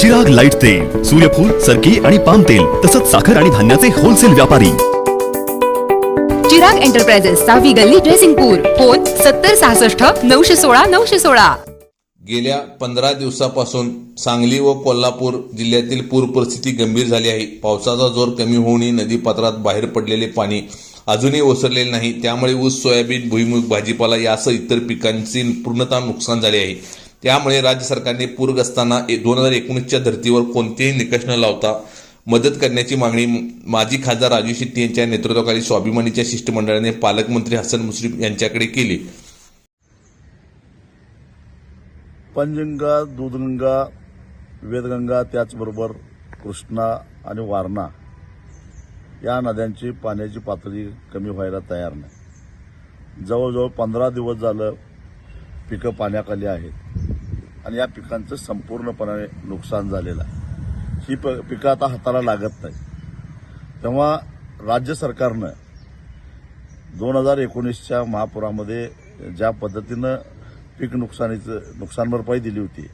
Chirag light तेल सूर्यफूल सरकी आणि पाम तेल तसंच साखर आणि धान्याचे होलसेल व्यापारी. चिराग एंटरप्राइजेस सहावी गल्ली ड्रेसिंगपूर फोन सत्तर सहासष्ट नऊशे सोळा नऊशे सोळा. गेल्या पंधरा दिवसापासून सांगली व कोल्हापूर जिल्ह्यातील पूर परिस्थिती गंभीर झाली आहे. पावसाचा जोर कमी होऊनही नदीपात्रात बाहेर पडलेले पाणी अजूनही ओसरलेले नाही. त्यामुळे ऊस सोयाबीन भुईमुग भाजीपाला यासह इतर पिकांचे पूर्णतः नुकसान झाले आहे. त्यामुळे राज्य सरकारने पूरग्रस्तांना दोन हजार एकोणीसच्या धर्तीवर कोणतेही निकष न लावता मदत करण्याची मागणी माजी खासदार राजू शेट्टी यांच्या नेतृत्वाखाली स्वाभिमानीच्या शिष्टमंडळाने पालकमंत्री हसन मुश्रीफ यांच्याकडे केली. पंचगंगा दूधगंगा वेदगंगा त्याचबरोबर कृष्णा आणि वारणा या नद्यांची पाण्याची पातळी कमी व्हायला तयार नाही. जवळजवळ पंधरा दिवस झालं पिकं पाण्याखाली आहेत. आणि या पिकांचं संपूर्णपणे नुकसान झालेलं आहे. ही प पिकं आता हाताला लागत नाही तेव्हा राज्य सरकारनं दोन हजार एकोणीसच्या महापुरामध्ये ज्या पद्धतीनं पीक नुकसानीचं नुकसान भरपाई दिली होती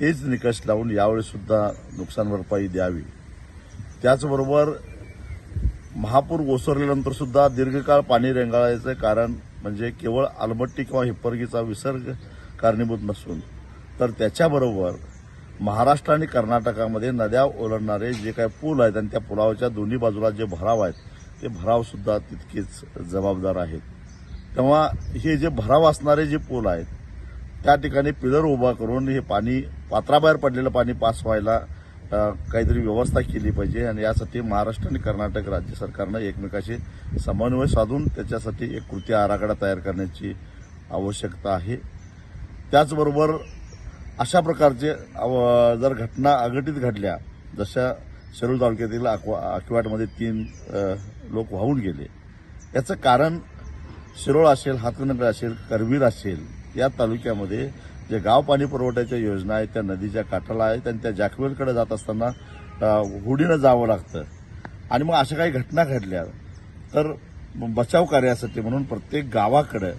तेच निकष लावून यावेळी सुद्धा नुकसान भरपाई द्यावी. त्याचबरोबर महापूर ओसरल्यानंतर सुद्धा दीर्घकाळ पाणी रेंगाळायचं कारण म्हणजे केवळ आलमट्टी किंवा हिप्परगीचा विसर्ग कारणीभूत नसून तर त्याच्याबरोबर महाराष्ट्र आणि कर्नाटकामध्ये नद्या ओलांडणारे जे काही पूल आहेत आणि त्या पुलावरच्या दोन्ही बाजूला जे भराव आहेत ते भराव सुद्धा तितकेच जबाबदार आहेत. तेव्हा हे जे भराव असणारे जे पूल आहेत त्या ठिकाणी पिलर उभा करून हे पाणी पात्राबाहेर पडलेलं पाणी पास व्हायला काहीतरी व्यवस्था केली पाहिजे आणि यासाठी महाराष्ट्र आणि कर्नाटक राज्य सरकारनं एकमेकाशी समन्वय साधून त्याच्यासाठी एक कृती आराखडा तयार करण्याची आवश्यकता आहे. त्याचबरोबर अशा प्रकारचे जर घटना अघटित घडल्या जशा शिरूर तालुक्यातील आकवा अक्वाटमध्ये तीन लोक वाहून गेले याचं कारण शिरोळ असेल हातकणंगले असेल करवीर असेल या तालुक्यामध्ये जे गाव पाणी पुरवठ्याच्या योजना आहेत त्या नदीच्या काठाला आहेत आणि त्या जॅकवेलकडे जात असताना हुडीनं होडीनं जावं लागतं. आणि मग अशा काही घटना घडल्या तर बचाव कार्यासाठी म्हणून प्रत्येक गावाकडं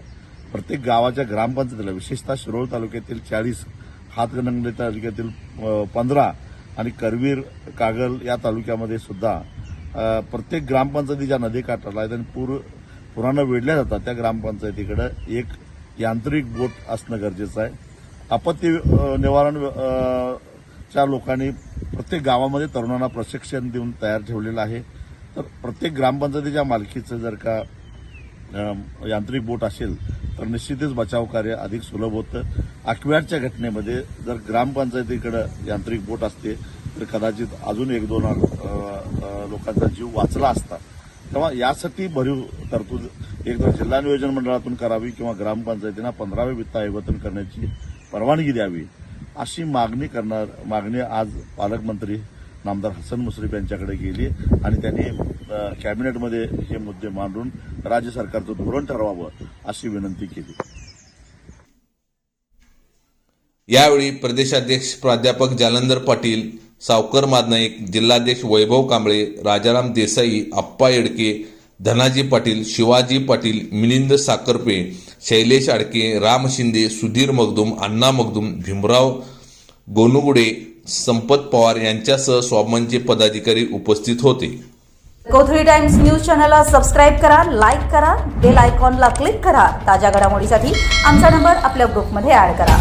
प्रत्येक गावाच्या ग्रामपंचायतीला विशेषतः शिरोळ तालुक्यातील चाळीस हातगणंगले तालुक्यातील पंधरा आणि करवीर कागल या तालुक्यामध्ये सुद्धा प्रत्येक ग्रामपंचायती ज्या नदी नदीकाठाला आहेत आणि पूर पुरानं वेढल्या जातात त्या ग्रामपंचायतीकडे एक यांत्रिक बोट असणं गरजेचं आहे. आपत्ती निवारण च्या लोकांनी प्रत्येक गावामध्ये तरुणांना प्रशिक्षण देऊन तयार ठेवलेलं आहे. तर प्रत्येक ग्रामपंचायतीच्या मालकीचं जर का यांत्रिक बोट असेल तर निश्चितच बचाव कार्य अधिक सुलभ होतं. आकव्याडच्या घटनेमध्ये जर ग्रामपंचायतीकडे यांत्रिक बोट असते तर कदाचित अजून एक दोन लोकांचा जीव वाचला असता. तेव्हा यासाठी भरीव तरतूद एक तर जिल्हा नियोजन मंडळातून करावी किंवा ग्रामपंचायतींना पंधरावे वित्त आयोगातून करण्याची परवानगी द्यावी अशी मागणी करणार मागणी आज पालकमंत्री नामदार हसन मुश्रीफ यांच्याकडे गेली आणि त्यांनी कॅबिनेटमध्ये हे मुद्दे मांडून राज्य सरकारचं धोरण ठरवावं अशी विनंती केली. यावेळी प्रदेशाध्यक्ष प्राध्यापक जालंधर पाटील सावकर मादनाईक जिल्हाध्यक्ष वैभव कांबळे राजाराम देसाई अप्पा येडके धनाजी पाटील शिवाजी पाटील मिलिंद साकरपे शैलेश आडके राम शिंदे सुधीर मगदुम अण्णा मगदुम भीमराव गोनुगुडे संपत पवार यांच्यासह स्वाभिमानचे पदाधिकारी उपस्थित होते. कोथळी टाइम्स न्यूज चॅनलला सबस्क्राईब करा लाईक करा बेल आयकॉनला क्लिक करा. ताज्या घडामोडीसाठी आमचा नंबर आपल्या ग्रुपमध्ये ऍड करा.